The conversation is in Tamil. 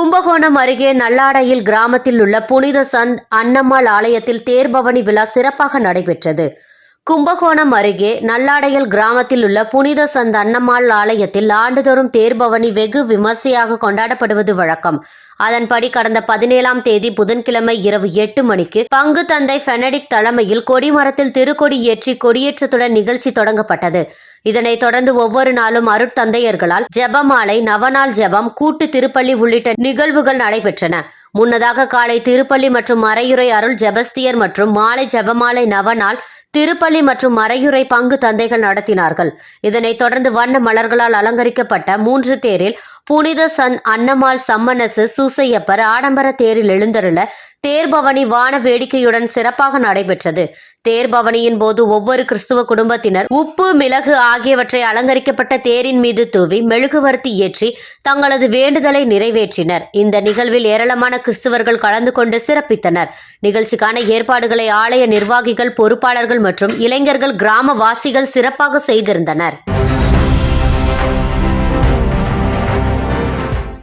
கும்பகோணம் அருகே நல்லாடையில் கிராமத்தில் உள்ள புனித சந்த் அன்னம்மாள் ஆலயத்தில் தேர்பவனி விழா சிறப்பாக நடைபெற்றது. கும்பகோணம் அருகே நல்லாடையல் கிராமத்தில் உள்ள புனித சந்த் அன்னம்மாள் ஆலயத்தில் ஆண்டுதோறும் தேர்பவனி வெகு விமர்சையாக கொண்டாடப்படுவது வழக்கம். அதன்படி கடந்த பதினேழாம் தேதி புதன்கிழமை இரவு எட்டு மணிக்கு பங்கு தந்தை பெனடிக் தலைமையில் கொடிமரத்தில் திருக்கொடி ஏற்றி கொடியேற்றத்துடன் நிகழ்ச்சி தொடங்கப்பட்டது. இதனைத் தொடர்ந்து ஒவ்வொரு நாளும் அருட்தந்தையர்களால் ஜெபமாலை நவநாள் ஜெபம் கூட்டு திருப்பள்ளி உள்ளிட்ட நிகழ்வுகள் நடைபெற்றன. முன்னதாக காலை திருப்பள்ளி மற்றும் மறையுறை அருள் ஜெபஸ்தியர் மற்றும் மாலை ஜெபமாலை நவனால் திருப்பள்ளி மற்றும் மறையுறை பங்கு தந்தைகள் நடத்தினார்கள். இதனைத் தொடர்ந்து வண்ண மலர்களால் அலங்கரிக்கப்பட்ட மூன்று தேரில் புனித சன் அன்னமாள் சம்மனசு சூசையப்பர் ஆடம்பர தேரில் எழுந்தருள தேர்பவனி வான வேடிக்கையுடன் சிறப்பாக நடைபெற்றது. தேர்பவனியின் போது ஒவ்வொரு கிறிஸ்துவ குடும்பத்தினர் உப்பு மிளகு ஆகியவற்றை அலங்கரிக்கப்பட்ட தேரின் மீது தூவி மெழுகுவர்த்தி ஏற்றி தங்களது வேண்டுதலை நிறைவேற்றினர். இந்த நிகழ்வில் ஏராளமான கிறிஸ்துவர்கள் கலந்து கொண்டு சிறப்பித்தனர். நிகழ்ச்சிக்கான ஏற்பாடுகளை ஆலய நிர்வாகிகள் பொறுப்பாளர்கள் மற்றும் இளைஞர்கள் கிராமவாசிகள் சிறப்பாக செய்திருந்தனர்.